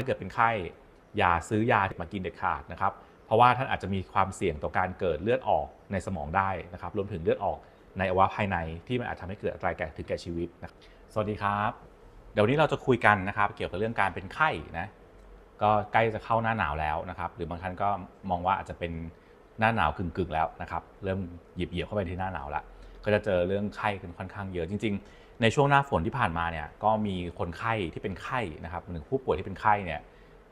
ถ้าเกิดเป็นไข้อย่าซื้อยามากินเด็ดขาดนะครับ เพราะว่าท่านอาจจะมีความเสี่ยงต่อการเกิดเลือดออกในสมองได้นะครับรวมถึงเลือดออกในอวัยวะภายในที่มันอาจทำให้เกิดอันตรายแก่ถึงแก่ชีวิตนะสวัสดีครับ เดี๋ยวนนี้เราจะคุยกันนะครับ เกี่ยวกับเรื่องการเป็นไข้นะก็ใกล้จะเข้าหน้าหนาวแล้วนะครับ หรือบางท่านก็มองว่าอาจจะเป็นหน้าหนาวกึ่งๆแล้วนะครับ เริ่มหยิบเหยียบเข้าไปที่หน้าหนาวแล้ว ก็จะเจอเรื่องไข้กันค่อนข้างเยอะจริง ๆ ในช่วงหน้าฝนที่ผ่านมาเนี่ยก็มีคนไข้ที่เป็นไข้นะครับหนึ่งผู้ป่วยที่เป็นไข้เนี่ย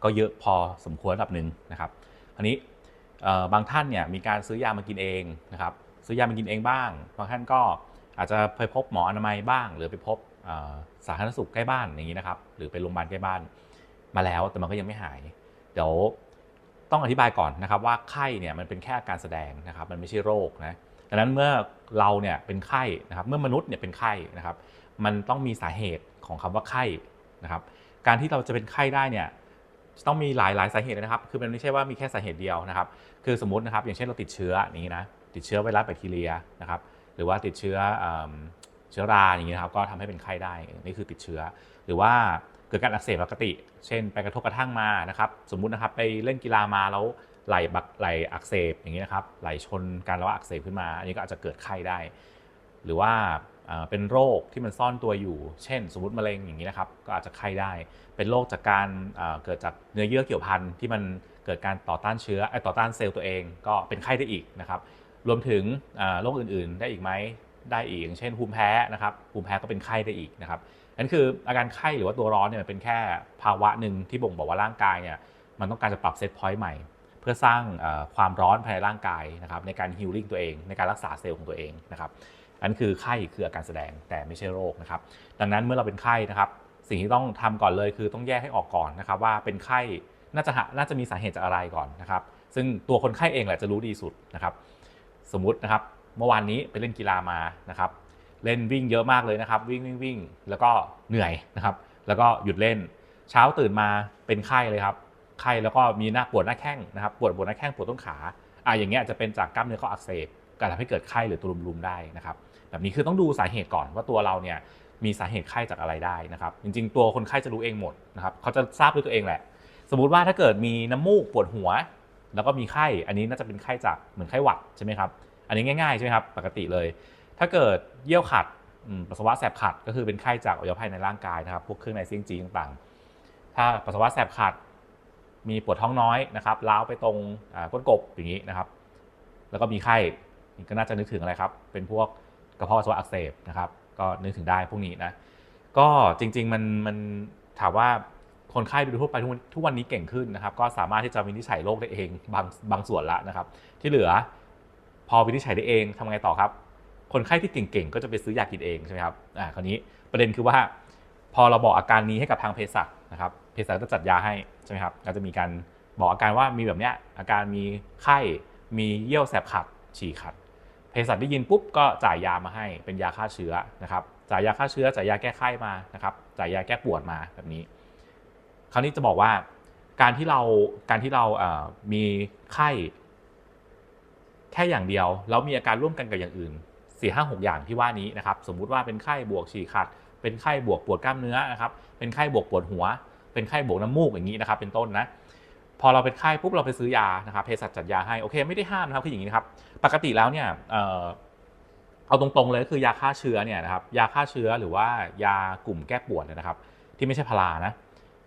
ก็เยอะพอสมควรระดับหนึ่งนะครับอันนี้บางท่านเนี่ยมีการซื้อยามากินเองนะครับซื้อยามากินเองบ้าง บางท่านก็อาจจะไปพบหมออนามัยบ้าง หรือไปพบสาธารณสุขใกล้บ้านอย่างนี้นะครับหรือไปโรงพยาบาลใกล้บ้านมาแล้วแต่มันก็ยังไม่หาย เดี๋ยวต้องอธิบายก่อนนะครับว่าไข้เนี่ยมันเป็นแค่อาการแสดงนะครับมันไม่ใช่โรคนะ ดังนั้นเมื่อเราเนี่ยเป็นไข้นะครับ เมื่อมนุษย์เนี่ยเป็นไข้นะครับ มันต้องมีสาเหตุของคำว่าไข้นะครับ การที่เราจะเป็นไข้ได้เนี่ยต้องมีหลายหลายสาเหตุนะครับ คือมันไม่ใช่ว่ามีแค่สาเหตุเดียวนะครับ คือสมมตินะครับ อย่างเช่นเราติดเชื้อนี้นะ ติดเชื้อไวรัสแบคทีเรียนะครับ หรือว่าติดเชื้อเชื้อราอย่างนี้นะครับ ก็ทำให้เป็นไข้ได้ นี่คือติดเชื้อ หรือว่าเกิดการอักเสบปกติ เช่น ไปกระทบกระทั่งมานะครับ สมมุตินะครับไปเล่นกีฬามาแล้ว ไหลบักไหลอักเสบอย่างนี้นะครับไหลชนกันแล้วอักเสบขึ้นมา อันนี้ก็อาจจะเกิดไข้ได้ หรือว่าเป็นโรคที่มันซ่อนตัวอยู่ เช่น สมมติมะเร็งอย่างนี้นะครับก็อาจจะไข้ได้ เป็นโรคจากการเกิดจากเนื้อเยื่อเกี่ยวพันที่มันเกิดการต่อต้านเชื้อไอต่อต้านเซลล์ตัวเองก็เป็นไข้ได้อีกนะครับรวมถึงโรคอื่นๆ ได้อีกไหมได้อีกอย่างเช่นภูมิแพ้นะครับภูมิแพ้ก็เป็นไข้ได้อีกนะครับนั่นคืออาการไข้หรือว่าตัวร้อนเนี่ยมันเป็นแค่ภาวะหนึ่งที่บ่งบอกว่าร่างกายเนี่ยมันต้องการจะปรับเซตพอยต์ใหม่ เพื่อสร้างความร้อนภายในร่างกายนะครับในการฮิลลิ่งตัวเอง ในการรักษาเซลล์ของตัวเองนะครับอันคือไข้คืออาการแสดงแต่ไม่ใช่โรคนะครับดังนั้นเมื่อเราเป็นไข้นะครับสิ่งที่ต้องทำก่อนเลยคือต้องแยกให้ออกก่อนนะครับว่าเป็นไข้น่าจะหาน่าจะมีสาเหตุจากอะไรก่อนนะครับซึ่งตัวคนไข้เองแหละจะรู้ดีสุดนะครับสมมุตินะครับเมื่อวานนี้ไปเล่นกีฬามานะครับเล่นวิ่งเยอะมากเลยนะครับวิ่งวิ่งวิ่งแล้วก็เหนื่อยนะครับแล้วก็หยุดเล่น เช้าตื่นมาเป็นไข้เลยครับ ไข้แล้วก็มีหน้าปวดหน้าแข้งนะครับปวดบนหน้าแข้งปวดต้นขาอะอย่างเงี้ยจะเป็นจากกล้ามเนื้อเขาอักเสบก็ทำให้เกิดไข้หรือตัวรุมๆได้นะครับแบบนี้คือต้องดูสาเหตุก่อนว่าตัวเราเนี่ยมีสาเหตุไข้จากอะไรได้นะครับ จริง ๆ ตัวคนไข้จะรู้เองหมดนะครับเขาจะทราบด้วยตัวเองแหละ สมมุติว่าถ้าเกิดมีน้ำมูกปวดหัว แล้วก็มีไข้อันนี้น่าจะเป็นไข้จากเหมือนไข้หวัดใช่ไหมครับอันนี้ง่ายๆใช่ไหมครับปกติเลย ถ้าเกิดเยี่ยวขัดปัสสาวะแสบขัดก็คือเป็นไข้จากอวัยวะภายในร่างกายนะครับพวกเครื่องในเสี้ยงจีต่างๆ ถ้าปัสสาวะแสบขัด มีปวดท้องน้อยนะครับล้าวไปตรงก้นกบอย่างนี้นะครับ แล้วก็มีไข่ก็น่าจะนึกถึงอะไรครับ เป็นพวกกระเพาะปัสสาวะอักเสบนะครับ ก็นึกถึงได้พวกนี้นะ ก็จริงๆมันมันถามว่าคนไข้โดยทั่วไปทุกวันนี้เก่งขึ้นนะครับ ก็สามารถที่จะวินิจฉัยโรคได้เองบางบางส่วนละนะครับ ที่เหลือพอวินิจฉัยได้เองทำไงต่อครับ คนไข้ที่เก่งๆก็จะไปซื้อยากินเองใช่ไหมครับอ่าคราวนี้ประเด็นคือว่า พอเราบอกอาการนี้ให้กับทางเภสัชนะครับเภสัชจะจัดยาให้ใช่ไหมครับก็จะมีการบอกอาการว่ามีแบบเนี้ยอาการมีไข้มีเยี่ยวแสบขัดฉี่ขัดเภสัชได้ยินปุ๊บก็จ่ายยามาให้เป็นยาฆ่าเชื้อนะครับจ่ายยาฆ่าเชื้อจ่ายยาแก้ไข้มานะครับจ่ายยาแก้ปวดมาแบบนี้ คราวนี้จะบอกว่าการที่เราการที่เรามีไข้ แค่อย่างเดียวแล้วมีอาการร่วมกันกับอย่างอื่นสี่ห้าหกอย่างที่ว่านี้นะครับ สมมุติว่าเป็นไข้บวกฉี่ขัด เป็นไข้บวกปวดกล้ามเนื้อนะครับ เป็นไข้บวกปวดหัว เป็นไข้บวกน้ำมูกอย่างนี้นะครับ เป็นต้นนะ พอเราเป็นไข้ปุ๊บเราไปซื้อยานะครับเภสัชจัดยาให้ โอเค ไม่ได้ห้ามนะครับคืออย่างนี้นะครับ ปกติแล้วเนี่ยเออเอาตรงๆเลยคือยาฆ่าเชื้อเนี่ยนะครับ ยาฆ่าเชื้อหรือว่ายากลุ่มแก้ปวดนะครับ ที่ไม่ใช่พารานะ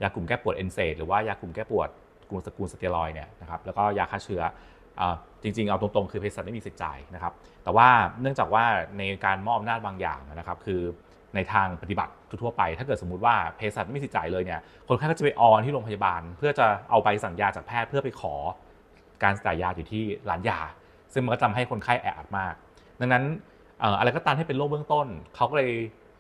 ยากลุ่มแก้ปวดเอนเซดหรือว่ายากลุ่มแก้ปวดกลุ่มสกุลสเตียรอยเนี่ยนะครับ แล้วก็ยาฆ่าเชื้อจริงๆ เอาตรงๆ คือเภสัชไม่มีสิทธิ์จ่ายนะครับ แต่ว่าเนื่องจากว่าในการมอบอำนาจบางอย่างนะครับ คือ ในทางปฏิบัติทั่วไป ถ้าเกิดสมมติว่าเภสัชไม่มีสิทธิ์จ่ายเลยเนี่ยคนไข้ก็จะไปออนที่โรงพยาบาล เพื่อจะเอาใบสั่งยาจากแพทย์เพื่อไปขอ การจ่ายยาอยู่ที่ร้านยา ซึ่งมันก็ทำให้คนไข้แออัดมาก ดังนั้นเอ่ออะไรก็ตามที่เป็นโรคเบื้องต้นเขาก็เลย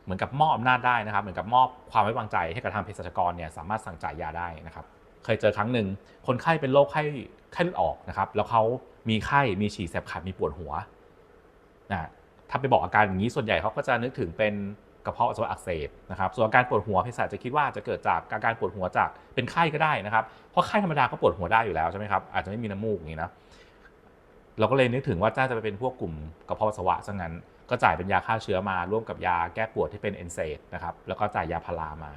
เหมือนกับมอบอำนาจได้นะครับ เหมือนกับมอบความไว้วางใจให้กับทางเภสัชกรเนี่ยสามารถสั่งจ่ายยาได้นะครับ เคยเจอครั้งหนึ่งคนไข้เป็นโรคไข้ไข้เลือดออกนะครับ แล้วเขามีไข้มีฉี่แสบขัดมีปวดหัวนะถ้าไปบอกอาการอย่างนี้ส่วนใหญ่เขาก็จะนึกถึงเป็น กระเพาะปัสสาวะอักเสบนะครับส่วนอาการปวดหัวเภสัชจะคิดว่าจะเกิดจากอาการปวดหัวจากเป็นไข้ก็ได้นะครับเพราะไข้ธรรมดาก็ปวดหัวได้อยู่แล้วใช่ไหมครับอาจจะไม่มีน้ำมูกอย่างนี้นะเราก็เลยนึกถึงว่าน่าจะไปเป็นพวกกลุ่มกระเพาะปัสสาวะซะงั้น ก็จ่ายเป็นยาฆ่าเชื้อมาร่วมกับยาแก้ปวดที่เป็นเอนเซดนะครับแล้วก็จ่ายยาพารามา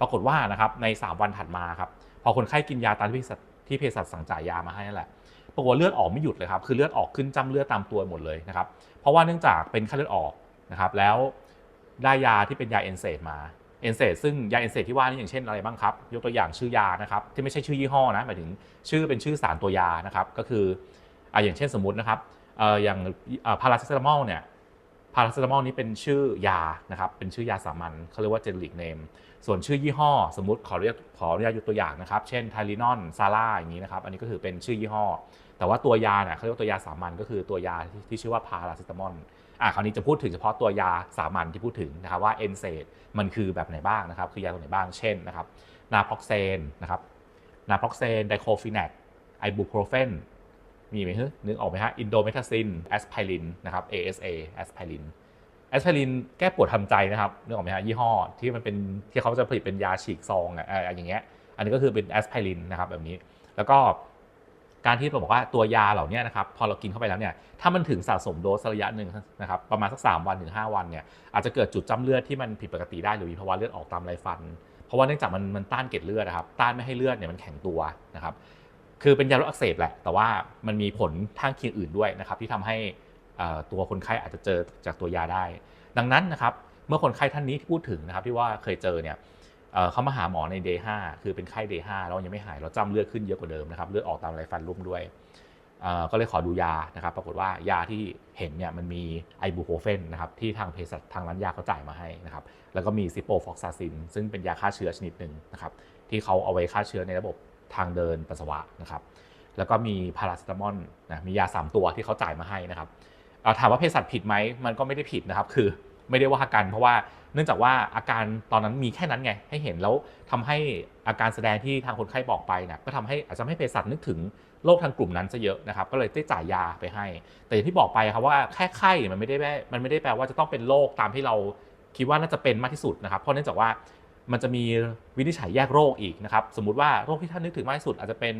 ปรากฏว่านะครับใน 3 วันถัดมาครับพอคนไข้กินยาตามที่เภสัชที่เภสัชสั่งจ่ายยามาให้นั่นแหละปรากฏเลือดออกไม่หยุดเลยครับคือเลือดออกขึ้นจ้ำเลือดตามตัวหมดเลยนะครับเพราะว่าเนื่องจากเป็นไข้เลือดออกนะครับแล้ว ได้ยาที่เป็นยาเอนเซมาเอนเซซึ่งยาเอนเซที่ว่านี่อย่างเช่นอะไรบ้างครับ ยกตัวอย่างชื่อยานะครับที่ไม่ใช่ชื่อยี่ห้อนะหมายถึงชื่อเป็นชื่อสารตัวยานะครับก็คืออะอย่างเช่นสมมตินะครับเอ่ออย่างพาราเซตามอลเนี่ยพาราเซตามอลนี้เป็นชื่อยานะครับเป็นชื่อยาสามัญเขาเรียกว่า generic name ส่วนชื่อยี่ห้อ สมมติขอเรียกขออนุญาตยกตัวอย่างนะครับ เช่นไทลินอนซาร่าอย่างนี้นะครับอันนี้ก็คือเป็นชื่อยี่ห้อ แต่ว่าตัวยาเนี่ยเขาเรียกว่าตัวยาสามัญก็คือตัวยาที่ที่ชื่อว่าพาราเซตามอล อะคราวนี้จะพูดถึงเฉพาะตัวยาสามัญที่พูดถึงนะครับว่าเอนเซดมันคือแบบไหนบ้างนะครับ คือยาตัวไหนบ้างเช่นนะครับนาพ็อกเซนนะครับนาพ็อกเซนไดโคฟินแนกไอบูโปรเฟนมีไหมฮึนึกออกไหมฮะอินโดเมทาซินแอสไพรินนะครับ ASA แอสไพรินแอสไพรินแก้ปวดทำใจนะครับนึกออกไหมฮะยี่ห้อที่มันเป็นที่เขาจะผลิตเป็นยาฉีกซองอะอะอย่างเงี้ยอันนี้ก็คือเป็นแอสไพรินนะครับแบบนี้แล้วก็ การที่เราบอกว่าตัวยาเหล่านี้นะครับพอเรากินเข้าไปแล้วเนี่ยถ้ามันถึงสะสมโดสระยะหนึ่งนะครับประมาณสัก 3 วันถึง 5 วันเนี่ยอาจจะเกิดจุดจ้ำเลือดที่มันผิดปกติได้หรือมีภาวะเลือดออกตามไรฟัน เพราะว่าเนื่องจากมันมันต้านเกล็ดเลือดนะครับต้านไม่ให้เลือดเนี่ยมันแข็งตัวนะครับคือเป็นยาลดอักเสบแหละ แต่ว่ามันมีผลข้างเคียงอื่นด้วยนะครับที่ทำให้ตัวคนไข้อาจจะเจอจากตัวยาได้ ดังนั้นนะครับเมื่อคนไข้ท่านนี้ที่พูดถึงนะครับที่ว่าเคยเจอเนี่ย เขามาหาหมอใน day 5คือเป็นไข้ day 5แล้วยังไม่หายแล้วจำเลือดขึ้นเยอะกว่าเดิมนะครับ เลือดออกตามไรฟันร่วมด้วย ก็เลยขอดูยานะครับ ปรากฏว่ายาที่เห็นเนี่ยมันมีไอบูโคเฟนนะครับที่ทางเภสัชทางร้านยาเขาจ่ายมาให้นะครับ แล้วก็มีซิโปฟอกซาซิน ซึ่งเป็นยาฆ่าเชื้อชนิดหนึ่งนะครับที่เขาเอาไว้ฆ่าเชื้อในระบบทางเดินปัสสาวะนะครับแล้วก็มีพาราเซตามอลนะมียา 3 ตัวที่เขาจ่ายมาให้นะครับถามว่าเภสัชผิดไหมมันก็ไม่ได้ผิดนะครับ คือไม่ได้ว่ากันเพราะว่า เนื่องจากว่าอาการตอนนั้นมีแค่นั้นไง ให้เห็นแล้วทำให้อาการแสดงที่ทางคนไข้บอกไปเนี่ยก็ทำให้อาจจะไม่เภสัชนึกถึงโรคทางกลุ่มนั้นซะเยอะนะครับ ก็เลยได้จ่ายยาไปให้ แต่อย่างที่บอกไปครับว่าแค่ไข้มันไม่ได้แมันไม่ได้แปลว่าจะต้องเป็นโรคตามที่เราคิดว่าน่าจะเป็นมากที่สุดนะครับ เพราะเนื่องจากว่ามันจะมีวินิจฉัยแยกโรคอีกนะครับ สมมุติว่าโรคที่ท่านนึกถึงมากที่สุดอาจจะเป็น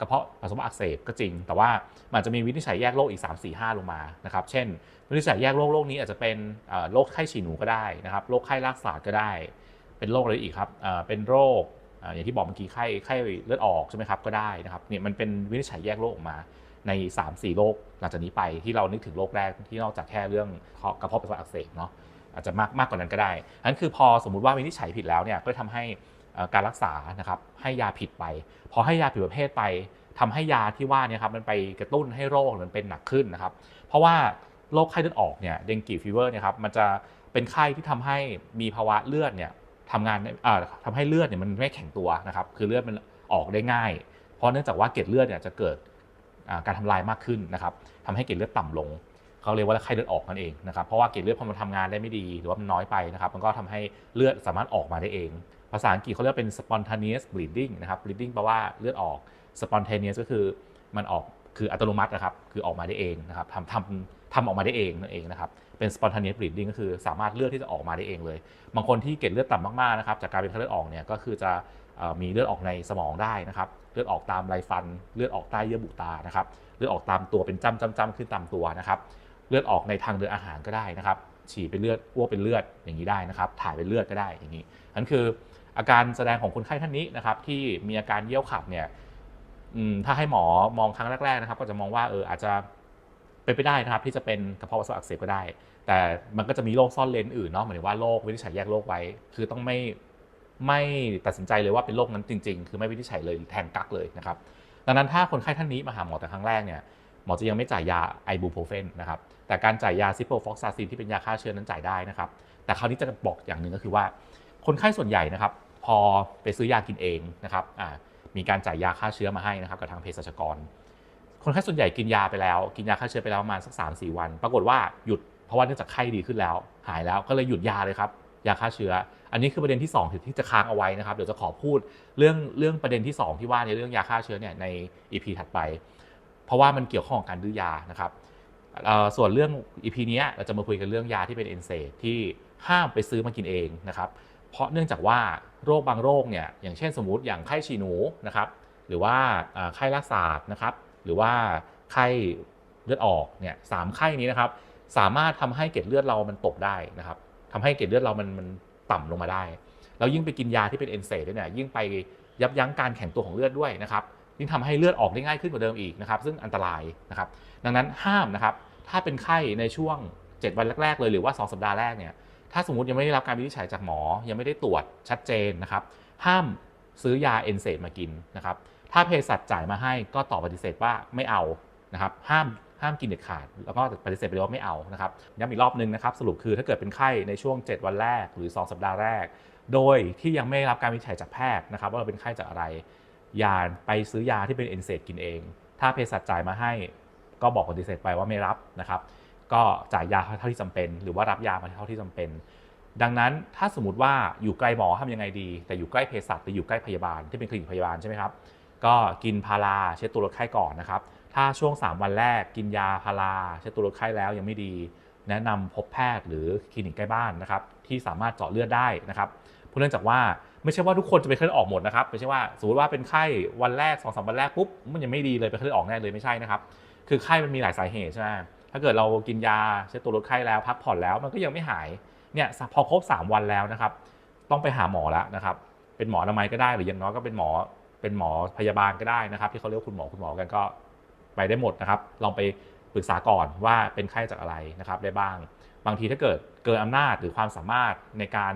กระเพาะปัสสาวะอักเสบก็จริง แต่ว่ามันจะมีวินิจฉัยแยกโรคอีก 3 4 5 ลงมานะครับ เช่น วินิจฉัยแยกโรคโรคนี้อาจจะเป็นโรคไข้ฉี่หนูก็ได้นะครับ โรคไข้ลากสาดก็ได้ เป็นโรคอะไรอีกครับเป็นโรคอย่างที่บอกเมื่อกี้ไข้ไข้เลือดออกใช่ไหมครับก็ได้นะครับเนี่ยมันเป็นวินิจฉัยแยกโรคออกมาใน 3-4 โรคหลังจากนี้ไปที่เรานึกถึงโรคแรกที่นอกจากแค่เรื่องกระเพาะปัสสาวะอักเสบเนาะอาจจะมากมากกว่านั้นก็ได้อันนคือพอสมมุติว่าวินิจฉัยผิดแล้วเนี่ยก็ทำให้ การรักษานะครับให้ยาผิดไป พอให้ยาผิดประเภทไปทำให้ยาที่ว่าเนี่ยครับมันไปกระตุ้นให้โรคมันเป็นหนักขึ้นนะครับ เพราะว่าโรคไข้เลือดออกเนี่ยเดงกีฟีเวอร์เนี่ยครับมันจะเป็นไข้ที่ทำให้มีภาวะเลือดเนี่ยทำงานอ่าทำให้เลือดเนี่ยมันไม่แข็งตัวนะครับคือเลือดมันออกได้ง่าย เพราะเนื่องจากว่าเกล็ดเลือดเนี่ยจะเกิดการทำลายมากขึ้นนะครับทำให้เกล็ดเลือดต่ำลงเขาเรียกว่าไข้เลือดออกนั่นเองนะครับเพราะว่าเกล็ดเลือดพอมันทำงานได้ไม่ดี หรือว่ามันน้อยไปนะครับ มันก็ทำให้เลือดสามารถออกมาได้เอง ภาษาอังกฤษเขาเรียกเป็น spontaneous bleeding นะครับ bleeding แปลว่าเลือดออก spontaneous ก็คือมันออกคืออัตโนมัตินะครับ คือออกมาได้เองนะครับทำทำทำออกมาได้เองนั่นเองนะครับ เป็น spontaneous bleeding ก็คือสามารถเลือดที่จะออกมาได้เองเลย บางคนที่เกล็ดเลือดต่ำมากๆนะครับ จากการเป็นไข้เลือดออกเนี่ยก็คือจะมีเลือดออกในสมองได้นะครับ เลือดออกตามไรฟัน เลือดออกใต้เยื่อบุตานะครับ เลือดออกตามตัวเป็นจ้ำจ้ำจ้ำขึ้นตามตัวนะครับ เลือดออกในทางเดินอาหารก็ได้นะครับ ฉี่เป็นเลือดอ้วกเป็นเลือดอย่างนี้ได้นะครับ ถ่ายเป็นเลือดก็ได้อย่างนี้นั่นคือ อาการแสดงของคนไข้ท่านนี้นะครับ ที่มีอาการเยี่ยวขับเนี่ยถ้าให้หมอมองครั้งแรก ๆนะครับ ก็จะมองว่าเอออาจจะเป็นไปได้นะครับ ที่จะเป็นกระเพาะปัสสาวะอักเสบก็ได้ แต่มันก็จะมีโรคซ่อนเลนอื่นเนาะหมายถึงว่าโรควินิจฉัยแยกโรคไว้ คือต้องไม่ไม่ตัดสินใจเลยว่าเป็นโรคนั้นจริง ๆ คือไม่วินิจฉัยเลยแทงกักเลยนะครับ ดังนั้นถ้าคนไข้ท่านนี้มาหาหมอแต่ครั้งแรกเนี่ยหมอจะยังไม่จ่ายยาไอบูโพรเฟนนะครับแต่การจ่ายยาซิโปฟอกซาซินที่เป็นยาฆ่าเชื้อนั้นจ่ายได้นะครับ แต่คราวนี้จะบอกอย่างหนึ่งก็คือว่า คนไข้ส่วนใหญ่นะครับ อไปซื้อยากินเองนะครับมีการจ่ายยาฆ่าเชื้อมาให้นะครับกับทางเภสัชกร คนไข้ส่วนใหญ่กินยาไปแล้ว กินยาฆ่าเชื้อไปแล้วประมาณสัก3ามสี่วัน ปรากฏว่าหยุดเพราะว่าเนื่องจากไข้ดีขึ้นแล้ว หายแล้วก็เลยหยุดยาเลยครับยาฆ่าเชื้อ อันนี้คือประเด็นที่2ที่จะค้างเอาไว้นะครับ เดี๋ยวจะขอพูดเรื่องเรื่องประเด็นที่ 2 ที่ว่าในเรื่องยาฆ่าเชื้อเนี่ยใน EP ถัดไป เพราะว่ามันเกี่ยวข้องกับการดื้อยานะครับส่วนเรื่อง EP เนี้เราจะมาคุยกันเรื่องยาที่เป็นเอนเซที่ห้ามไปซื้อมากินเองนะครับ เพราะเนื่องจากว่าโรคบางโรคเนี่ยอย่างเช่นสมมุติอย่างไข้ฉี่หนูนะครับหรือว่าไข้ลากสาดนะครับหรือว่าไข้เลือดออกเนี่ยสามไข้นี้นะครับสามารถทำให้เกล็ดเลือดเรามันตกได้นะครับทำให้เกล็ดเลือดเรามันมันต่ำลงมาได้แล้วยิ่งไปกินยาที่เป็นเอนเซดด้วยเนี่ยยิ่งไปยับยั้งการแข็งตัวของเลือดด้วยนะครับยิ่งทำให้เลือดออกได้ง่ายขึ้นกว่าเดิมอีกนะครับ ซึ่งอันตรายนะครับ ดังนั้นห้ามนะครับ ถ้าเป็นไข้ในช่วง 7 วันแรก ๆ เลยหรือว่า 2 สัปดาห์แรกเนี่ย ถ้าสมมติยังไม่ได้รับการวินิจฉัยจากหมอ ยังไม่ได้ตรวจชัดเจนนะครับ ห้ามซื้อยาเอนเซดมากินนะครับ ถ้าเภสัชจ่ายมาให้ก็ตอบปฏิเสธว่าไม่เอานะครับ ห้ามห้ามกินเด็ดขาด แล้วก็ปฏิเสธไปเลยว่าไม่เอานะครับ ย้ำอีกรอบนึงนะครับ สรุปคือถ้าเกิดเป็นไข้ในช่วง 7 วันแรกหรือ 2 สัปดาห์แรก โดยที่ยังไม่ได้รับการวินิจฉัยจากแพทย์นะครับ ว่าเราเป็นไข้จากอะไรยาไปซื้อยาที่เป็นเอนเซดกินเอง ถ้าเภสัชจ่ายมาให้ ก็บอกปฏิเสธไปว่าไม่รับนะครับ ก็จ่ายยาเท่าที่จำเป็น หรือว่ารับยามาเท่าที่จำเป็น ดังนั้นถ้าสมมติว่าอยู่ไกล้หมอทำยังไงดี แต่อยู่ใกล้เภสัชหรืออยู่ใกล้พยาบาลที่เป็นคลินิกพยาบาลใช่ไหมครับก็กินพาราเช็ดตัวลดไข้ก่อนนะครับถ้าช่วง 3 วันแรกกินยาพาราเช็ดตัวลดไข้แล้วยังไม่ดี แนะนำพบแพทย์หรือคลินิกใกล้บ้านนะครับที่สามารถเจาะเลือดได้นะครับเพราะเนื่องจากว่าไม่ใช่ว่าทุกคนจะไปนไข้เลือดออกหมดนะครับไม่ใช่ว่าสมมติว่าเป็นไข้วันแรก2อสวันแรกปุ๊บมันยังไม่ดีเลยเป็นไข้เลือดออกแน่เลยไม่ใช่นะครับคือไข้มันมีหลายสาเหตุใช่ไหม ถ้าเกิดเรากินยาเช็ดตัวลดไข้แล้วพักผ่อนแล้วมันก็ยังไม่หายเนี่ยพอครบ 3 วันแล้วนะครับ ต้องไปหาหมอแล้วนะครับ เป็นหมออนามัยก็ได้หรืออย่างน้อยก็เป็นหมอเป็นหมอพยาบาลก็ได้นะครับ ที่เขาเรียกคุณหมอคุณหมอกันก็ไปได้หมดนะครับ ลองไปปรึกษาก่อนว่าเป็นไข้จากอะไรนะครับได้บ้าง บางทีถ้าเกิดเกินอำนาจหรือความสามารถในการ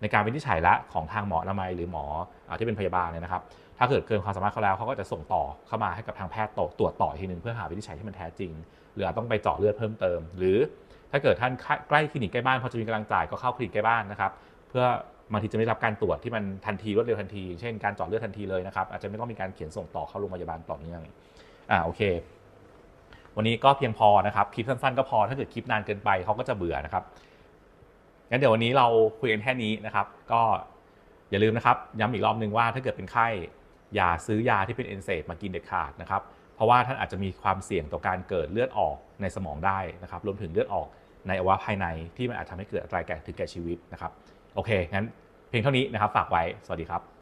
ในการวินิจฉัยละของทางหมออนามัยหรือหมออที่เป็นพยาบาลเนี่ยนะครับ ถ้าเกิดเกินความสามารถเขาแล้วเขาก็จะส่งต่อเข้ามาให้กับทางแพทย์ตรวจตรวจต่อทีหนึ่งเพื่อหาวินิจฉัยที่มันแท้จริง หรืออาจต้องไปเจาะเลือดเพิ่มเติม หรือถ้าเกิดท่านใกล้คลินิกใกล้บ้านพอจะมีกำลังจ่ายก็เข้าคลินิกใกล้บ้านนะครับเพื่อบางทีจะไม่ได้รับการตรวจที่มันทันทีรวดเร็วทันที เช่นการเจาะเลือดทันทีเลยนะครับอาจจะไม่ต้องมีการเขียนส่งต่อเข้าโรงพยาบาลต่อเนื่องอ่าโอเค วันนี้ก็เพียงพอนะครับคลิปสั้นๆก็พอถ้าเกิดคลิปนานเกินไปเขาก็จะเบื่อนะครับงั้นเดี๋ยววันนี้เราคุยกันแค่นี้นะครับ ก็อย่าลืมนะครับ ย้ำอีกรอบนึงว่าถ้าเกิดเป็นไข้ อย่าซื้อยาที่เป็นเอนเซดมากินเด็ดขาดนะครับ เพราะว่าท่านอาจจะมีความเสี่ยงต่อการเกิดเลือดออกในสมองได้นะครับ รวมถึงเลือดออกในอวัยวะภายในที่มันอาจทำให้เกิดอันตรายแก่ถึงแก่ชีวิตนะครับ โอเค งั้นเพียงเท่านี้นะครับ ฝากไว้ สวัสดีครับ